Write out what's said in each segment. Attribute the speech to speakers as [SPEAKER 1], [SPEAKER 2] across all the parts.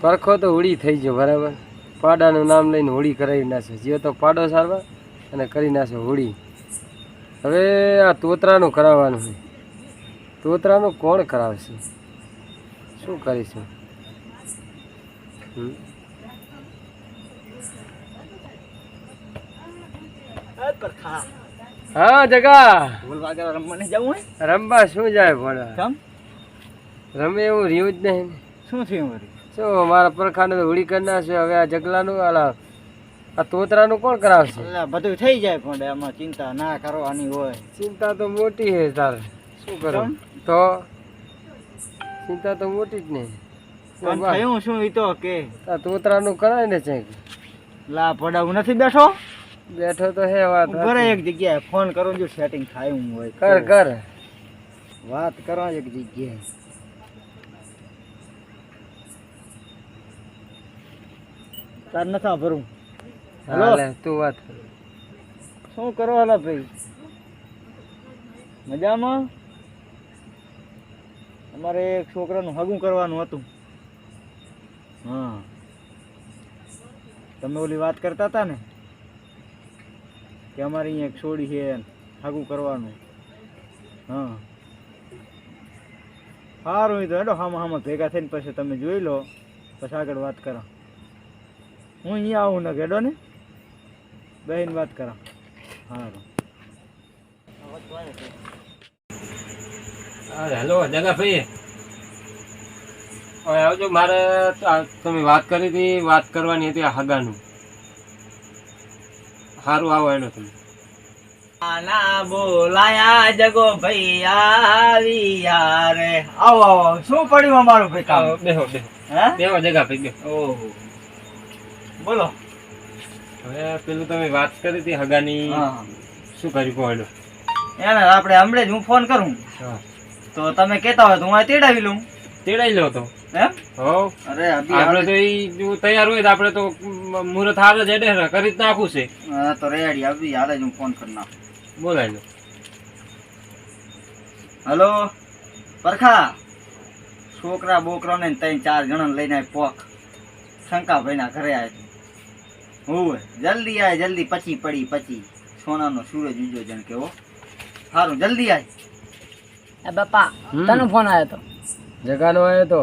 [SPEAKER 1] પરખો તો હોળી થઈ ગયો બરાબર? પાડાનું નામ લઈને હોળી કરાવી નાખે. જે તો પાડો સારવા અને કરી નાખે હોળી. હવે આ તોતરાનું કરાવવાનું છે. તોતરાનું કોણ કરાવશે? શું કરીશું? હા જગા. રમવા શું જાય રમે એવું રહ્યું જ નહીં
[SPEAKER 2] શું થયું
[SPEAKER 1] શું મારા પરખાને હોળી કરી નાખશે હવે આ જગલાનું આલા આ તોતરાનું કોણ કરાવશે?
[SPEAKER 2] બધું થઈ જાય પણ એમાં ચિંતા ના કરવાની હોય.
[SPEAKER 1] ચિંતા તો મોટી છે તારે. શું કરો? તો ચિંતા તો મોટી જ નહીં.
[SPEAKER 2] થયું શું એ તો કે?
[SPEAKER 1] આ તોતરાનું કરાય ને છે
[SPEAKER 2] લા પડાવું નથી બેઠો?
[SPEAKER 1] બેઠો તો હે વાત
[SPEAKER 2] ઘરે એક જગ્યાએ ફોન કરું જો સેટિંગ થાય હું હોય
[SPEAKER 1] કર કર.
[SPEAKER 2] વાત કરો એક જગ્યાએ. તાર નથા ભરું હાલે?
[SPEAKER 1] તું વાત
[SPEAKER 2] શું કરો હાલા ભાઈ? મજામાં? અમારે એક છોકરાનું હગું કરવાનું હતું. હા. તમે ઓલી વાત કરતા હતા ને કે અમારે અહીંયા એક છોડી છે હગું કરવાનું. હા. સારું એ તો હેડો હામાં હામાં ભેગા થઈને પછી તમે જોઈ લો પછી આગળ વાત કરો. હું અહીંયા આવું ને હેડો ને? બહેન વાત કરા. સારું
[SPEAKER 1] હા હેલો જગાભાઈ. હવે આવજો મારે તમે વાત કરી હતી વાત કરવાની હતી આ હગાનું. સારું આવો એનો તમે.
[SPEAKER 2] ના બોલાયા જગો ભાઈ આવી યાર. આવો આવો શું પડ્યું અમારું ભાઈ કામ?
[SPEAKER 1] બેહો બેહો. બેહો જગા ભાઈ બેહો.
[SPEAKER 2] ઓહો. બોલો.
[SPEAKER 1] હવે પેલું તમે વાત કરી હતી હગાની. શું કર્યું કહો એનો
[SPEAKER 2] આપણે હમણાં જ હું ફોન કરું.
[SPEAKER 1] હા.
[SPEAKER 2] તો તમે કહેતા હોય તો હું આ તેડાવી લઉં.
[SPEAKER 1] તેડાવી લો તો.
[SPEAKER 2] એમ?
[SPEAKER 1] હો.
[SPEAKER 2] અરે
[SPEAKER 1] આપણે તો ઈ જો તૈયાર હોય તો આપણે તો મુહૂર્ત હાલ જ એડે કરી જ નાખવું છે.
[SPEAKER 2] હા તો રેડી અભી હાલે જ હું ફોન કરી નાખું.
[SPEAKER 1] બોલાય લો.
[SPEAKER 2] હલો? પરખા? છોકરા બોકરાને ને ત્રણ ચાર જણા લઈને પોખ પોક. શંકાભાઈ ના ઘરે આવે હોવે. જલ્દી આય જલ્દી. પછી પડી પછી. સોનાનો સૂરજ ઉજો જણ કેવો. સારું જલ્દી આય.
[SPEAKER 3] એ બાપા તને ફોન આવ્યો તો?
[SPEAKER 1] જગાનો આવ્યો તો.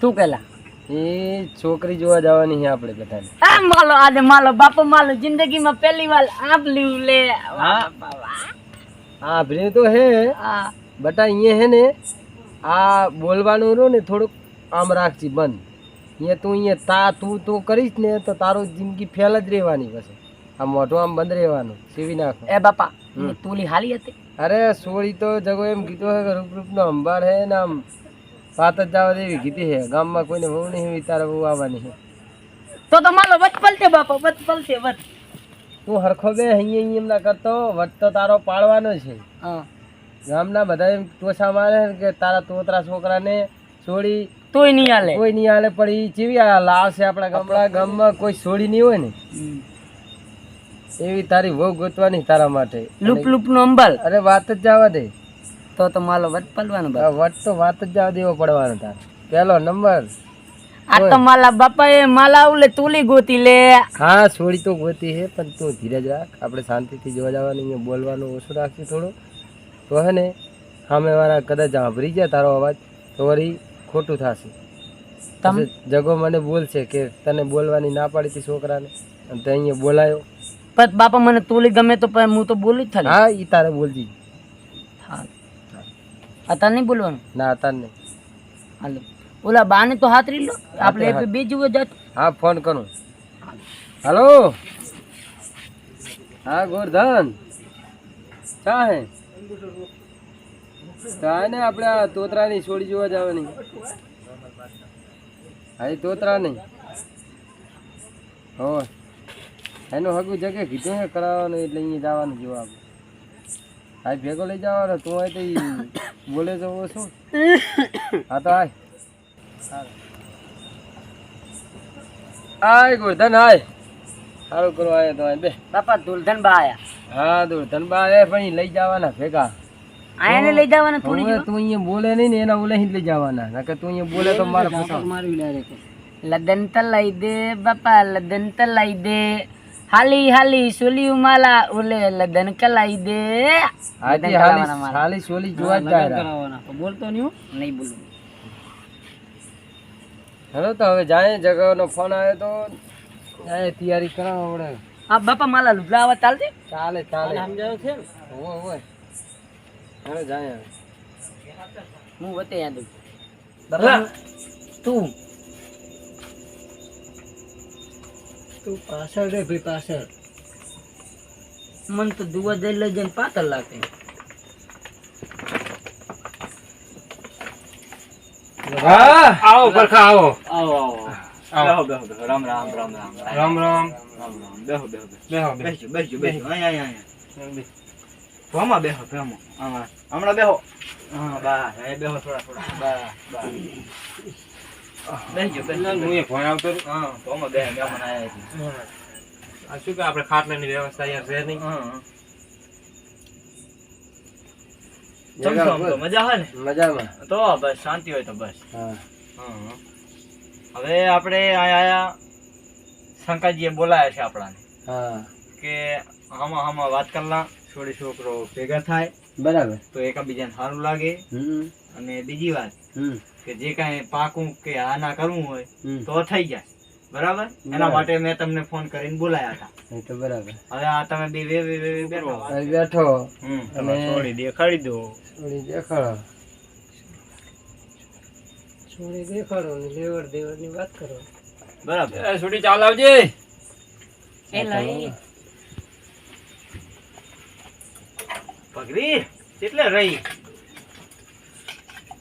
[SPEAKER 3] તું કેલા
[SPEAKER 1] એ છોકરી જોવા જવાની છે આપણે બધાને.
[SPEAKER 3] આ માલો આજે માલો બાપા માલો જિંદગીમાં પહેલી વાર આપ લીવ લે. વાહ.
[SPEAKER 1] હા ભલે તો હે.
[SPEAKER 3] આ
[SPEAKER 1] બટા અહીંયા હે ને આ બોલવાનું રહ્યું ને થોડુંક આમ રાખજી બંધ. અહીંયા તું અહીંયા તા તું તું કરીશ ને તો તારું જિંદગી ફેલ જ રહેવાની પછી આ મોઢું આમ બંધ રહેવાનું સીવી નાખો
[SPEAKER 3] એ બાપા તુલી હાલી હતી?
[SPEAKER 1] અરે સોળી તો જગો એમ કીધું હે રૂપ રૂપનો અંબાર હે ને આમ વાત જ જવા દેવી કીધી હે. ગામમાં કોઈને બહુ નહીં વિચારે તારે બહુ આવવાની હે.
[SPEAKER 3] તો તો માલો વચ પલટે બાપા વચ પલતે વચ
[SPEAKER 1] તું હરખો બે અહીંયા અહીંયા એમ ના કરતો વટ તો તારો પાડવાનો છે.
[SPEAKER 3] હા.
[SPEAKER 1] ગામના બધા એમ ટોસા મારે કે તારા તોતરા છોકરાને છોડી
[SPEAKER 3] તોય નહીં હાલે.
[SPEAKER 1] કોઈ નહીં હાલે પણ ઈ ચીવી આ લાવશે આપણા ગામડા ગામમાં કોઈ છોડી નહીં હોય ને. એવી તારી વહુ ગોતવાની તારા માટે.
[SPEAKER 3] લૂપ લૂપ નો અંબાલ.
[SPEAKER 1] અરે વાત જ જવા દે.
[SPEAKER 3] તો તો માલો વટ પલવાનો
[SPEAKER 1] આ વટ તો વાત જ જવા દેવો પડવાનો તાર. પેલો નંબર.
[SPEAKER 3] આ તો માલા બાપા એ માલા આવું તુલી ગોતી લે.
[SPEAKER 1] હા છોડી તો ગોતી હે પણ તું ધીરજ રાખ. આપણે શાંતિથી જોવા જવાનું બોલવાનું ઓછું રાખશું થોડું. તો હે ને સામે વાળા કદાચ સાંભળી જાય તારો અવાજ. તો વળી ખોટું થશે.
[SPEAKER 3] તમ
[SPEAKER 1] જગો મને બોલશે કે તને બોલવાની ના પાડી હતી છોકરાને. અને તે અહીંયા બોલાયો.
[SPEAKER 3] પણ બાપા મને તોલી ગમે તો હું તો બોલું જ થાય
[SPEAKER 1] હા એ તારે બોલજી.
[SPEAKER 3] હા. આ તને નહીં બોલવાનું?
[SPEAKER 1] ના તાર નહીં.
[SPEAKER 3] હાલો. ઓલા બાને તો હાથ રીલો આપણે બીજું બે જુઓ જાત
[SPEAKER 1] હા ફોન કરું. હાલો. હા ગોરધન ચા હે? ને આપણે આ તોતરાની છોડી જોવા જવાની. હા તોતરા નહીં હો એનું હગું જગે કીધું હે કરાવવાનું એટલે અહીંયા જવાનું જોવા આપણે. હા ભેગો લઈ જવાનો તું હોય તો બોલે છો શું હા તો આય. આય ગોરધન આય. સારું કરો આય તો આય. બે.
[SPEAKER 3] બાપા દુર્ધન બા આયા.
[SPEAKER 1] હા દુર્ધન બા આયા પણ લઈ જવાના ભેગા.
[SPEAKER 3] આયાને લઈ જવાના થોડી
[SPEAKER 1] જો તું અહીંયા બોલે નહીં ને એના ઓલે લઈ જવાના. નકર તું અહીંયા બોલે તો મારે ફસા
[SPEAKER 3] મારું લે રે લદન લઈ દે બાપા લદન તલાઈ દે. હાલી હાલી સોલી માલા ઓલે લદન કલાઈ દે.
[SPEAKER 1] હાલી હાલી સોલી જોવા જ જાય
[SPEAKER 3] બોલતો નહીં નહીં બોલું.
[SPEAKER 1] હેલો તો હવે જાય જગાનો ફોન આવ્યો તો જાય તૈયારી કરાવવા પડે.
[SPEAKER 3] હા બાપા માલા લુગડા આવા ચાલતી
[SPEAKER 1] ચાલે ચાલે.
[SPEAKER 3] સમજાવ છે
[SPEAKER 1] હોય હોય હેલો જાય હવે
[SPEAKER 3] હું વતે યાદ બાપા તું તું પાછળ રે ભાઈ પાછળ મન તો દુવા દઈ લઈ જઈને પાછળ લાગે
[SPEAKER 1] હા આવો પરખા આવો
[SPEAKER 2] આવો આવો બેહો બેહો બેહો રામ રામ રામ રામ રામ
[SPEAKER 1] રામ રામ
[SPEAKER 2] રામ રામ બેહો બેહો બેહો
[SPEAKER 1] બેહો બેહો
[SPEAKER 2] બેસજો બેસજો બેસજો અહીંયા અહીંયા અહીંયા ભમા બેહો ભમો આમાં હમણાં બેહો હા બસ એ બેહો થોડા થોડા બસ બસ બેસજો બેસજો
[SPEAKER 1] હું એ ફોન આવતો રહ્યો.
[SPEAKER 2] હા ભમો બે મહેમાન આયા છે
[SPEAKER 1] આ શું કે આપણે ખાટલાની વ્યવસ્થા યાર છે નહીં
[SPEAKER 2] હા ચમ ચમ તો મજા હોય ને
[SPEAKER 1] મજામાં
[SPEAKER 2] તો બસ શાંતિ હોય તો બસ
[SPEAKER 1] હા
[SPEAKER 2] હા. હવે આપણે આયા આયા શંકરજીએ બોલાયા છે આપણાને
[SPEAKER 1] હા
[SPEAKER 2] કે આમાં આમાં વાત કરલા છોડી છોકરો ભેગા થાય
[SPEAKER 1] બરાબર.
[SPEAKER 2] તો એકબીજાને સારું લાગે. અને બીજી વાત કે જે કાંઈ પાકું કે આ ના કરવું હોય તો થઈ જાય. બરાબર? એના માટે મેં તમને ફોન કરીને બોલાયા હતા.
[SPEAKER 1] તો બરાબર.
[SPEAKER 2] હવે આ તમે બે વે વે વે વે બેઠો
[SPEAKER 1] બેઠો. અને
[SPEAKER 2] છોડી દેખાડી દો.
[SPEAKER 1] છોડી દેખાડો. છોડી દેખાડો ને લેવડ દેવડની વાત કરો.
[SPEAKER 2] બરાબર.
[SPEAKER 1] છોડી ચાલ આવજે.
[SPEAKER 3] એ એ
[SPEAKER 2] પગડી એટલે રહી.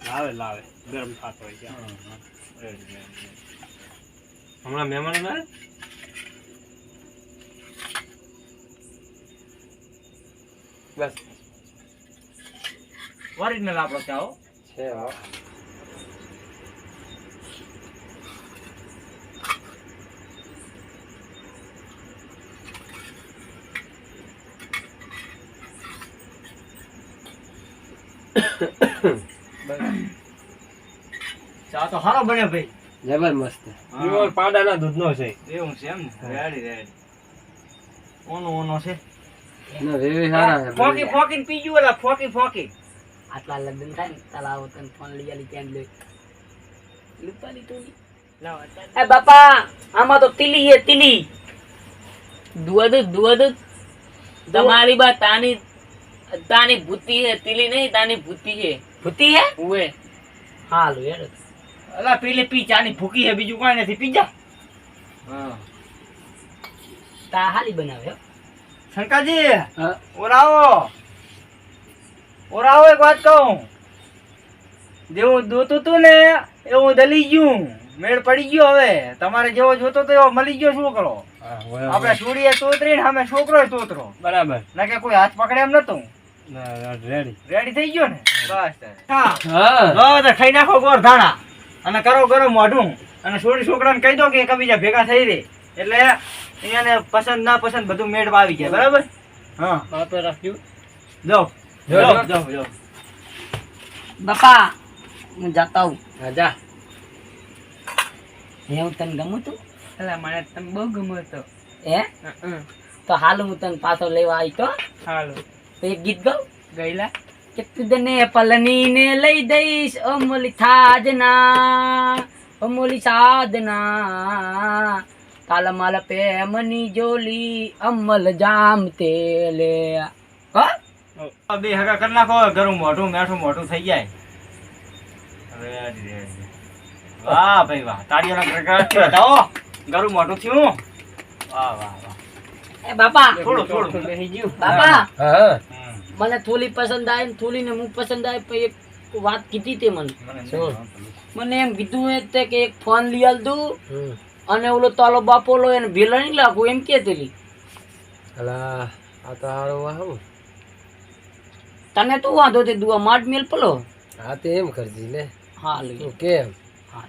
[SPEAKER 1] લાવે લાવે. ગરમ થતો હોય છે. હમણાં મહેમાન ના બસ.
[SPEAKER 2] ઓરિજિનલ આપણો ચાઓ
[SPEAKER 1] છે
[SPEAKER 2] ચા તો સારો બને ભાઈ.
[SPEAKER 1] જબરમસ્ત.
[SPEAKER 2] હા.
[SPEAKER 1] પાડાના દૂધનો છે.
[SPEAKER 2] એવું છે એમ ને? Ready ready. ઓનો ઓનો છે.
[SPEAKER 1] ના વેવી સારા છે
[SPEAKER 2] ફોકી ફોકીને પીજું એલા ફોકી ફોકી.
[SPEAKER 3] આટલા લગ્ન થાય ને તાલા આવો તને ફોન લઈ આલી જ લઈ. લીપાલી તો એ બાપા આમાં તો તીલી હે તીલી. દુઅદ દૂધ તમારી બા તાની તાની ભૂતી હે તીલી નહીં તાની ભૂતી હે. ભૂતી હે? ઉવે. હાલ યાર
[SPEAKER 2] અલા પેલી પી ચાની ભૂકી હે બીજું કોઈ નથી. પીજા હા.
[SPEAKER 3] તા હાલી બનાવે
[SPEAKER 2] શંકાજી ઓરાવો. ઓરાવો એક વાત કહું. જેવું દોતું તું ને એવું દલી ગયું. મેળ પડી ગયો હવે. તમારે જેવો જોતો તો એવો મળી ગયો શું કરો? આપણે સૂર્ય તોતરી ને સામે છોકરો તોતરો.
[SPEAKER 1] બરાબર.
[SPEAKER 2] ના કે કોઈ હાથ પકડે એમ નતું.
[SPEAKER 1] રેડી
[SPEAKER 2] રેડી થઈ ગયો ને? બસ હા.
[SPEAKER 1] હા.
[SPEAKER 2] તો ખાઈ નાખો ગોળ ધાણા. અને કરો કરો મોઢું. અને છોડી છોકરાને કહી દો કે એકબીજા ભેગા થઈ રે એટલે અહીંયાને પસંદ ના પસંદ બધું મેળવા આવી જાય. બરાબર? હા.
[SPEAKER 1] બાપે રાખ્યું. જો. જો,
[SPEAKER 2] જો જો.
[SPEAKER 3] બાપા હું જાતા હું
[SPEAKER 1] હા જા.
[SPEAKER 3] એવું તને ગમું તું?
[SPEAKER 2] એટલે મને તમે બહુ ગમ્યો તો
[SPEAKER 3] એ તો હાલ હું તને પાછો લેવા આવી તો?
[SPEAKER 2] હાલો.
[SPEAKER 3] તો એક ગીત ગાઉં?
[SPEAKER 2] ગયેલા.
[SPEAKER 3] કે તુદને પલનીને લઈ દઈશ અમોલી સાધના અમોલી સાધના. તાલ માલ પેમની જોલી અમલ જામ તેલે. હા?
[SPEAKER 2] બે હગા કરી નાખો ઘરું મોટું મેઠું મોટું થઈ જાય. વાહ ભાઈ વાહ. તાળીઓના ઘરું મોટું થયું. વાહ વાહ વાહ.
[SPEAKER 3] એ બાપા.
[SPEAKER 2] થોડું થોડું
[SPEAKER 3] બાપા.
[SPEAKER 1] હા
[SPEAKER 3] મને થોલી પસંદ આવે ને થોલી ને હું પસંદ આવી પછી એક વાત કીધી તે મને.
[SPEAKER 2] મને
[SPEAKER 3] એમ કીધું એ તે કે એક ફોન લઈ
[SPEAKER 1] આલતું
[SPEAKER 3] અને ઓલો તાલો બાપો લો એને ભેલા નહીં લાગુ એમ કે તેલી.
[SPEAKER 1] અલા આ તો હારું વાહું.
[SPEAKER 3] તને તો વાંધો તે દુઆ માટ મેલ પલો.
[SPEAKER 1] હા તે એમ કરજી લે.
[SPEAKER 3] હા
[SPEAKER 1] કેમ?
[SPEAKER 3] હા